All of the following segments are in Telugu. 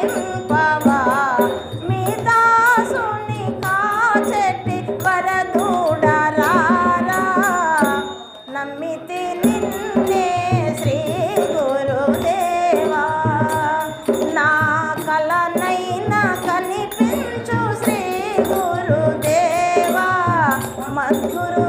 పాలింపవా మీ దాసుని కాచెట్టి పరదూడరారా నమ్మితి నిన్నే శ్రీ గురుదేవా. నా కలనైన కనిపించు శ్రీ గురుదేవా. మద్గురు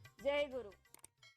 జై గురు.